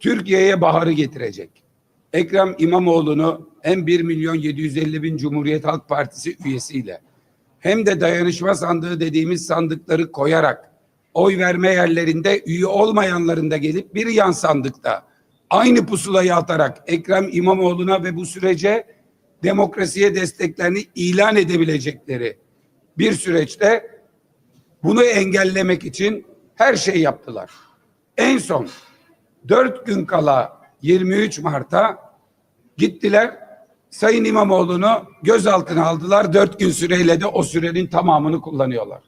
Türkiye'ye baharı getirecek. Ekrem İmamoğlu'nu hem 1 milyon 750 bin Cumhuriyet Halk Partisi üyesiyle hem de dayanışma sandığı dediğimiz sandıkları koyarak oy verme yerlerinde üye olmayanların da gelip bir yan sandıkta aynı pusulayı atarak Ekrem İmamoğlu'na ve bu sürece demokrasiye desteklerini ilan edebilecekleri bir süreçte bunu engellemek için her şey yaptılar. En son dört gün kala 23 Mart'a gittiler Sayın İmamoğlu'nu gözaltına aldılar. Dört gün süreyle de o sürenin tamamını kullanıyorlar.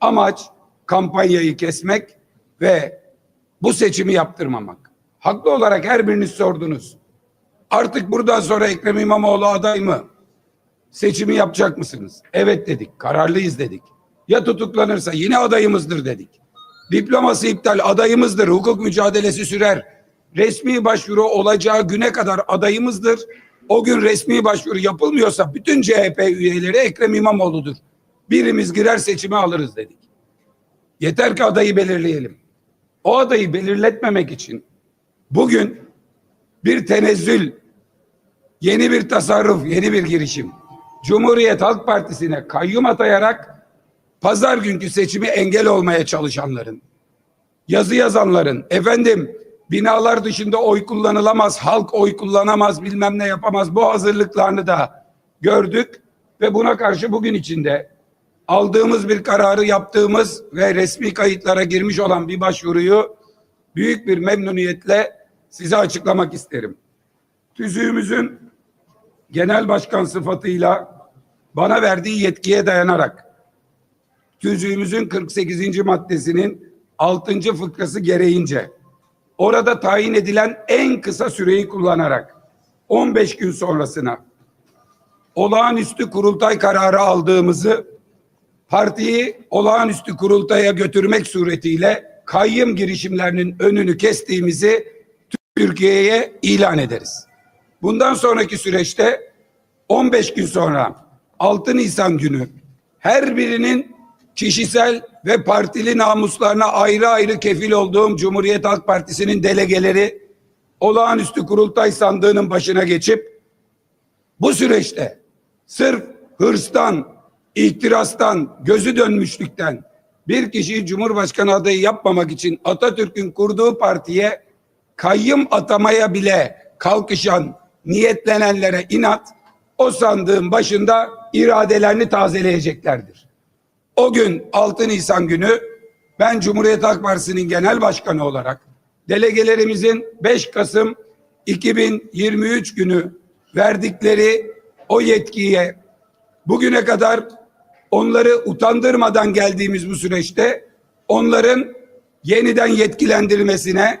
Amaç kampanyayı kesmek ve bu seçimi yaptırmamak. Haklı olarak her biriniz sordunuz. Artık buradan sonra Ekrem İmamoğlu aday mı? Seçimi yapacak mısınız? Evet dedik. Kararlıyız dedik. Ya tutuklanırsa yine adayımızdır dedik. Diploması iptal adayımızdır. Hukuk mücadelesi sürer. Resmi başvuru olacağı güne kadar adayımızdır. O gün resmi başvuru yapılmıyorsa bütün CHP üyeleri Ekrem İmamoğlu'dur. Birimiz girer seçimi alırız dedik. Yeter ki adayı belirleyelim. O adayı belirletmemek için bugün bir tenezzül, yeni bir tasarruf, yeni bir girişim. Cumhuriyet Halk Partisi'ne kayyum atayarak pazar günkü seçimi engel olmaya çalışanların, yazı yazanların, efendim binalar dışında oy kullanılamaz, halk oy kullanamaz, bilmem ne yapamaz. Bu hazırlıklarını da gördük ve buna karşı bugün içinde aldığımız bir kararı yaptığımız ve resmi kayıtlara girmiş olan bir başvuruyu büyük bir memnuniyetle size açıklamak isterim. Tüzüğümüzün genel başkan sıfatıyla bana verdiği yetkiye dayanarak tüzüğümüzün 48. maddesinin 6. fıkrası gereğince orada tayin edilen en kısa süreyi kullanarak 15 gün sonrasına olağanüstü kurultay kararı aldığımızı partiyi olağanüstü kurultaya götürmek suretiyle kayyım girişimlerinin önünü kestiğimizi Türkiye'ye ilan ederiz. Bundan sonraki süreçte 15 gün sonra 6 Nisan günü her birinin kişisel ve partili namuslarına ayrı ayrı kefil olduğum Cumhuriyet Halk Partisi'nin delegeleri olağanüstü kurultay sandığının başına geçip bu süreçte sırf hırstan, ihtirastan, gözü dönmüşlükten bir kişiyi Cumhurbaşkanı adayı yapmamak için Atatürk'ün kurduğu partiye kayyım atamaya bile kalkışan, niyetlenenlere inat o sandığın başında iradelerini tazeleyeceklerdir. O gün 6 Nisan günü ben Cumhuriyet Halk Partisi'nin genel başkanı olarak delegelerimizin 5 Kasım 2023 günü verdikleri o yetkiye bugüne kadar onları utandırmadan geldiğimiz bu süreçte onların yeniden yetkilendirmesine,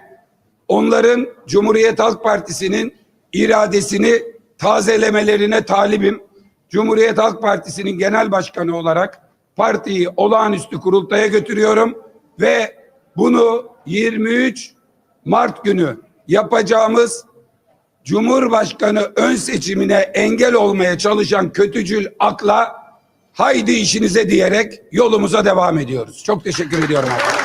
onların Cumhuriyet Halk Partisi'nin iradesini tazelemelerine talibim. Cumhuriyet Halk Partisi'nin genel başkanı olarak partiyi olağanüstü kurultaya götürüyorum ve bunu 23 Mart günü yapacağımız Cumhurbaşkanı ön seçimine engel olmaya çalışan kötücül akla haydi işinize diyerek yolumuza devam ediyoruz. Çok teşekkür ediyorum. arkadaşlar.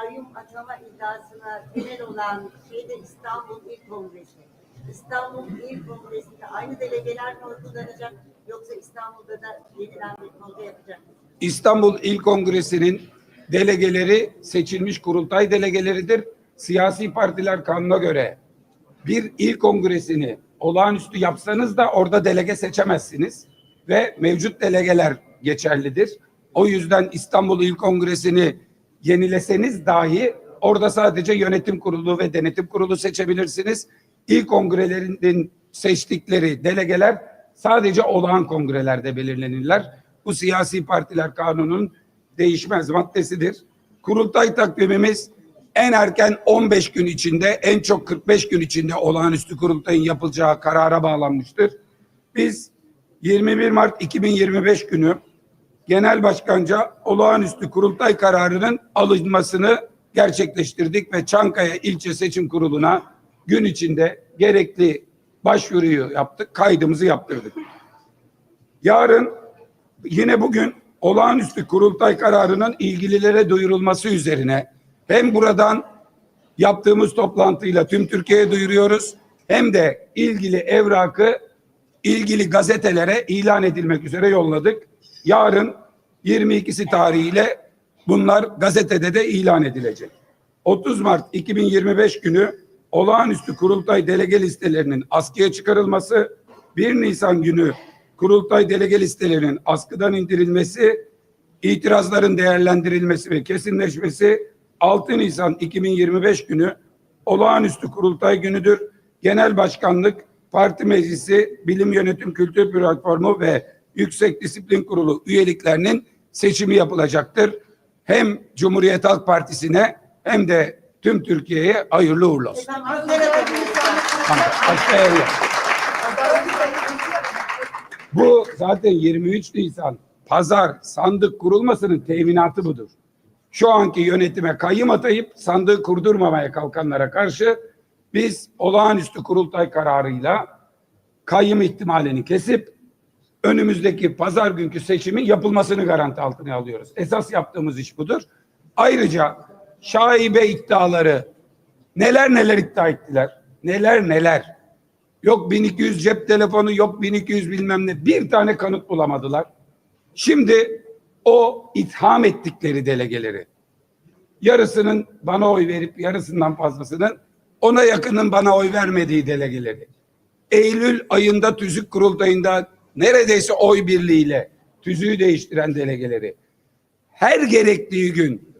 Kayyum atama iddiasına temel olan şey de İstanbul İl Kongresi. İstanbul İl Kongresi'nde aynı delegeler mi oy kullanacak yoksa İstanbul'da da yeniden bir kongre yapacak mısınız? İstanbul İl Kongresi'nin delegeleri seçilmiş kurultay delegeleridir. Siyasi partiler kanuna göre bir il kongresini olağanüstü yapsanız da orada delege seçemezsiniz ve mevcut delegeler geçerlidir. O yüzden İstanbul İl Kongresi'ni yenileseniz dahi orada sadece yönetim kurulu ve denetim kurulu seçebilirsiniz. İl kongrelerinin seçtikleri delegeler sadece olağan kongrelerde belirlenirler. Bu siyasi partiler kanunun değişmez maddesidir. Kurultay takvimimiz en erken 15 gün içinde, en çok 45 gün içinde olağanüstü kurultayın yapılacağı karara bağlanmıştır. Biz 21 Mart 2025 günü genel başkanca olağanüstü kurultay kararının alınmasını gerçekleştirdik ve Çankaya İlçe Seçim Kurulu'na gün içinde gerekli başvuruyu yaptık, kaydımızı yaptırdık. Yarın yine bugün olağanüstü kurultay kararının ilgililere duyurulması üzerine hem buradan yaptığımız toplantıyla tüm Türkiye'ye duyuruyoruz hem de ilgili evrakı ilgili gazetelere ilan edilmek üzere yolladık. Yarın 22'si tarihiyle bunlar gazetede de ilan edilecek. 30 Mart 2025 günü olağanüstü kurultay delege listelerinin askıya çıkarılması, 1 Nisan günü kurultay delege listelerinin askıdan indirilmesi, itirazların değerlendirilmesi ve kesinleşmesi 6 Nisan 2025 günü olağanüstü kurultay günüdür. Genel Başkanlık, Parti Meclisi, Bilim Yönetim Kültür Platformu ve Yüksek Disiplin Kurulu üyeliklerinin seçimi yapılacaktır. Hem Cumhuriyet Halk Partisi'ne hem de tüm Türkiye'ye hayırlı uğurlu olsun. Bu zaten 23 Nisan pazar sandık kurulmasının teminatı budur. Şu anki yönetime kayyım atayıp sandığı kurdurmamaya kalkanlara karşı biz olağanüstü kurultay kararıyla kayyım ihtimalini kesip önümüzdeki pazar günkü seçimin yapılmasını garanti altına alıyoruz. Esas yaptığımız iş budur. Ayrıca şaibe iddiaları neler neler iddia ettiler. Neler neler. Yok 1200 cep telefonu, yok 1200 bilmem ne. Bir tane kanıt bulamadılar. Şimdi o itham ettikleri delegeleri yarısının bana oy verip yarısından fazlasının ona yakının bana oy vermediği delegeleri. Eylül ayında tüzük kurultayında neredeyse oy birliğiyle tüzüğü değiştiren delegeleri. Her gerektiği gün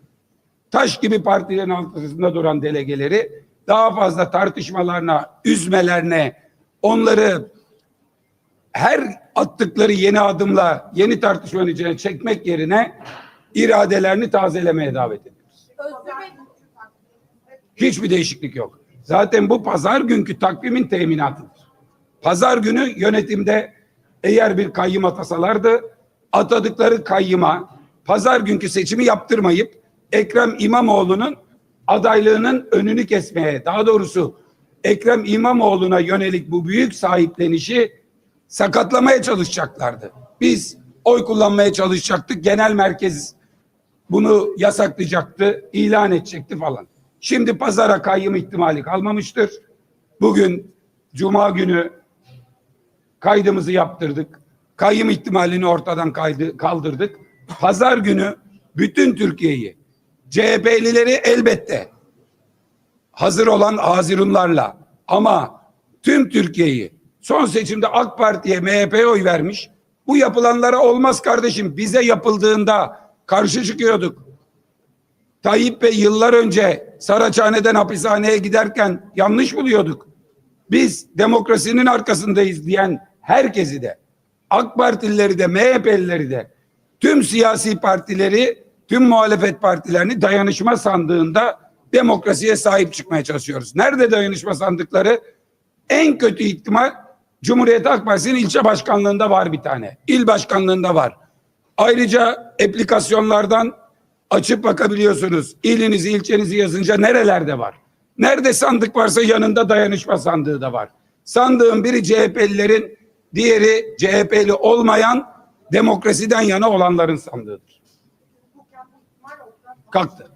taş gibi partilerin altında duran delegeleri daha fazla tartışmalarına, üzmelerine, onları her attıkları yeni adımla yeni tartışmanın içine çekmek yerine iradelerini tazelemeye davet ediyoruz. Hiçbir değişiklik yok. Zaten bu pazar günkü takvimin teminatıdır. Pazar günü yönetimde eğer bir kayyım atasalardı atadıkları kayyıma pazar günkü seçimi yaptırmayıp Ekrem İmamoğlu'nun adaylığının önünü kesmeye daha doğrusu Ekrem İmamoğlu'na yönelik bu büyük sahiplenişi sakatlamaya çalışacaklardı. Biz oy kullanmaya çalışacaktık. Genel merkez bunu yasaklayacaktı, ilan edecekti falan. Şimdi pazara kayyım ihtimali kalmamıştır. Bugün cuma günü kaydımızı yaptırdık. Kayyım ihtimalini ortadan kaydı, kaldırdık. Pazar günü bütün Türkiye'yi CHP'lileri elbette hazır olan azirunlarla ama tüm Türkiye'yi son seçimde AK Parti'ye MHP'ye oy vermiş. Bu yapılanlara olmaz kardeşim. Bize yapıldığında karşı çıkıyorduk. Tayyip Bey yıllar önce Saraçhane'den hapishaneye giderken yanlış buluyorduk. Biz demokrasinin arkasındayız diyen herkesi de AK Partilileri de MHP'lileri de tüm siyasi partileri tüm muhalefet partilerini dayanışma sandığında demokrasiye sahip çıkmaya çalışıyoruz. Nerede dayanışma sandıkları? En kötü ihtimal Cumhuriyet Halk Partisi'nin ilçe başkanlığında var bir tane. İl başkanlığında var. Ayrıca aplikasyonlardan açıp bakabiliyorsunuz. İlinizi, ilçenizi yazınca nerelerde var? Nerede sandık varsa yanında dayanışma sandığı da var. Sandığın biri CHP'lilerin, diğeri CHP'li olmayan demokrasiden yana olanların sandığıdır. Kalktı.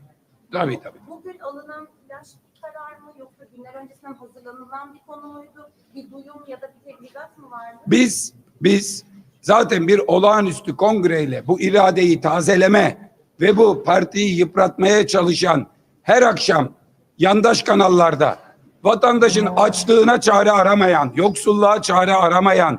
Tabii tabii. Bugün alınan flash karar mı yoksa günler öncesinden hazırlanılan bir konu muydu? Bir duyum ya da bir tebligat mı vardı? Biz biz zaten bir olağanüstü kongreyle bu iradeyi tazeleme ve bu partiyi yıpratmaya çalışan her akşam yandaş kanallarda vatandaşın açlığına çare aramayan, yoksulluğa çare aramayan,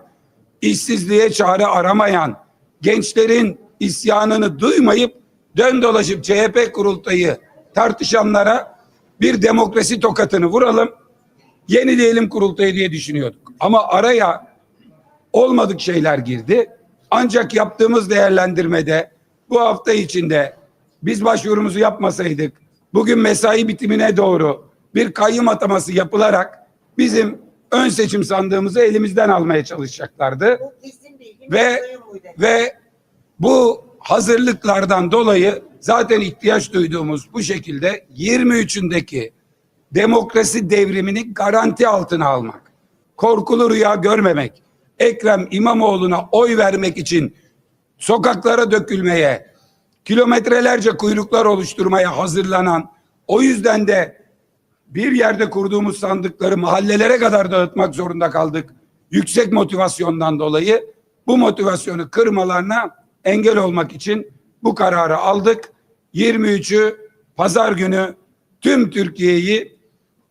işsizliğe çare aramayan, gençlerin isyanını duymayıp dön dolaşıp CHP kurultayı tartışanlara bir demokrasi tokatını vuralım, yenileyelim kurultayı diye düşünüyorduk. Ama araya olmadık şeyler girdi. Ancak yaptığımız değerlendirmede bu hafta içinde biz başvurumuzu yapmasaydık bugün mesai bitimine doğru bir kayyım ataması yapılarak bizim ön seçim sandığımızı elimizden almaya çalışacaklardı. Bilgi. Ve ve bu hazırlıklardan dolayı zaten ihtiyaç duyduğumuz bu şekilde 23'ündeki demokrasi devrimini garanti altına almak, korkulu rüya görmemek, Ekrem İmamoğlu'na oy vermek için sokaklara dökülmeye, kilometrelerce kuyruklar oluşturmaya hazırlanan, o yüzden de bir yerde kurduğumuz sandıkları mahallelere kadar dağıtmak zorunda kaldık. Yüksek motivasyondan dolayı bu motivasyonu kırmalarına engel olmak için bu kararı aldık. 23'ü pazar günü tüm Türkiye'yi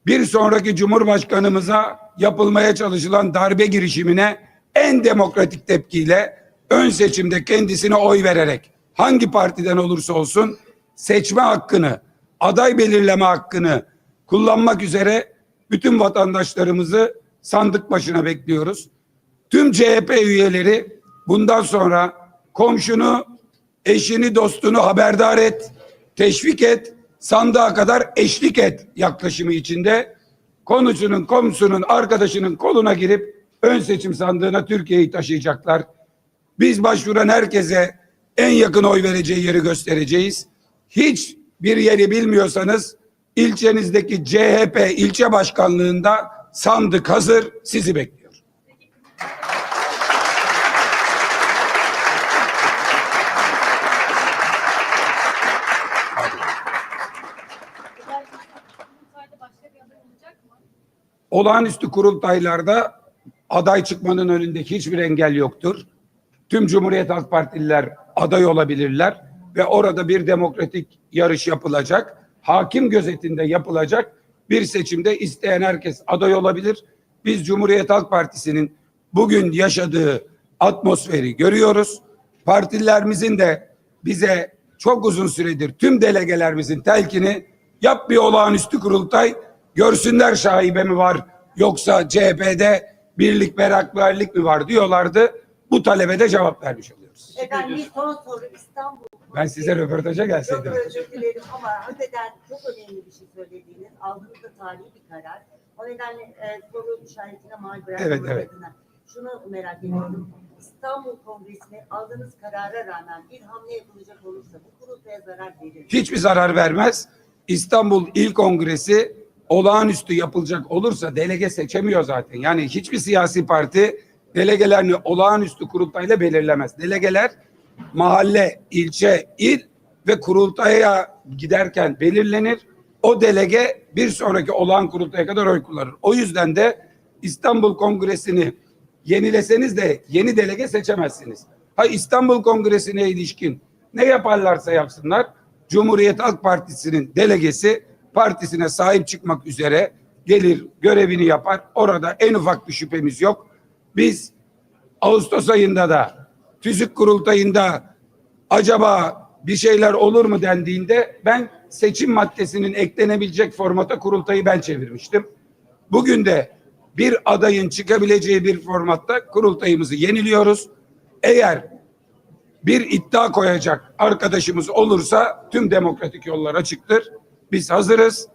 bir sonraki Cumhurbaşkanımıza yapılmaya çalışılan darbe girişimine en demokratik tepkiyle ön seçimde kendisine oy vererek hangi partiden olursa olsun seçme hakkını, aday belirleme hakkını kullanmak üzere bütün vatandaşlarımızı sandık başına bekliyoruz. Tüm CHP üyeleri bundan sonra komşunu, eşini, dostunu haberdar et, teşvik et, sandığa kadar eşlik et yaklaşımı içinde konucunun, komşunun, arkadaşının koluna girip ön seçim sandığına Türkiye'yi taşıyacaklar. Biz başvuran herkese en yakın oy vereceği yeri göstereceğiz. Hiç bir yeri bilmiyorsanız ilçenizdeki CHP ilçe başkanlığında sandık hazır sizi bekliyor. Olağanüstü kurultaylarda aday çıkmanın önünde hiçbir engel yoktur. Tüm Cumhuriyet Halk Partililer aday olabilirler ve orada bir demokratik yarış yapılacak. Hakim gözetinde yapılacak bir seçimde isteyen herkes aday olabilir. Biz Cumhuriyet Halk Partisi'nin bugün yaşadığı atmosferi görüyoruz. Partililerimizin de bize çok uzun süredir tüm delegelerimizin telkini yap bir olağanüstü kurultay görsünler şaibe mi var yoksa CHP'de birlik beraberlik mi var diyorlardı. Bu talebe de cevap vermiş oluyoruz. Efendim son soru İstanbul. Ben size röportaja Çok gelseydim. özür dilerim ama hakikaten çok önemli bir şey söylediğiniz. Aldığınız da tarihi bir karar. O nedenle e, soru işaretine mal bırakmamak Evet, evet. adına şunu merak ediyorum. İstanbul Kongresi'ne aldığınız karara rağmen bir hamle yapılacak olursa bu kurultaya zarar verir. mi? Hiçbir zarar vermez. İstanbul İl Kongresi olağanüstü yapılacak olursa delege seçemiyor zaten. Yani hiçbir siyasi parti delegelerini olağanüstü kurultayla belirlemez. Delegeler mahalle, ilçe, il ve kurultaya giderken belirlenir. O delege bir sonraki olağan kurultaya kadar oy kullanır. O yüzden de İstanbul Kongresi'ni yenileseniz de yeni delege seçemezsiniz. Ha İstanbul Kongresi'ne ilişkin ne yaparlarsa yapsınlar Cumhuriyet Halk Partisi'nin delegesi partisine sahip çıkmak üzere gelir görevini yapar. Orada en ufak bir şüphemiz yok. Biz Ağustos ayında da tüzük kurultayında acaba bir şeyler olur mu dendiğinde ben seçim maddesinin eklenebilecek formata kurultayı ben çevirmiştim. Bugün de bir adayın çıkabileceği bir formatta kurultayımızı yeniliyoruz. Eğer bir iddia koyacak arkadaşımız olursa tüm demokratik yollar açıktır. Biz hazırız.